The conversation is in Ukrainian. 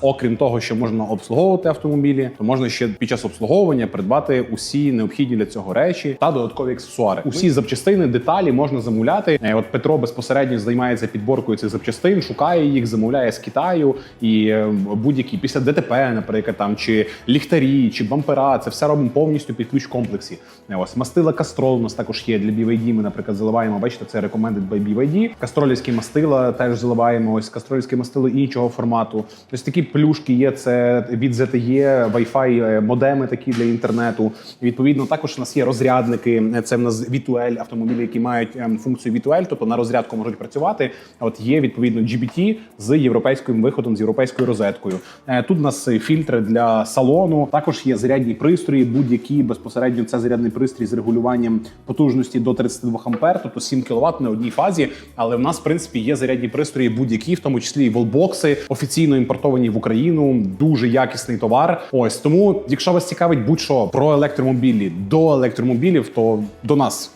Окрім того, що можна обслуговувати автомобілі, то можна ще під час обслуговування придбати усі необхідні для цього речі та додаткові аксесуари. Усі запчастини, деталі можна замовляти. Е, От Петро безпосередньо займається підборкою цих запчастин, шукає їх, замовляє з Китаю і е, будь-які після ДТП, наприклад, там чи ліхтарі, чи бампера. Це все робимо повністю під ключ комплексі. Е, Ось мастила кастрол у нас також є для BYD. Ми, наприклад, заливаємо. Бачите, це recommended by BYD. Кастролівські мастила теж заливаємо. Ось кастролівське мастило іншого формату. Ось такі плюшки є. Це від ZTE, Wi-Fi е, модеми такі для інтернету. Відповідно, також у нас є розрядники. Е, Це в нас V2L автомобілі, які мають ем, функцію V2L, тобто на розрядку можуть працювати. От є відповідно GBT з європейським виходом, з європейською розеткою. Е, Тут у нас фільтри для салону. Також є зарядні пристрої, будь-які безпосередньо це зарядний пристрій з регулюванням потужності до 32 ампер, тобто 7 кВт на одній фазі. Але в нас, в принципі, є зарядні пристрої будь-які, в тому числі і волбокси, офіційно імпортовані в Україну. Дуже якісний товар. Ось тому, якщо вас цікавить будь-що про електромобілі до електромобілів, то до нас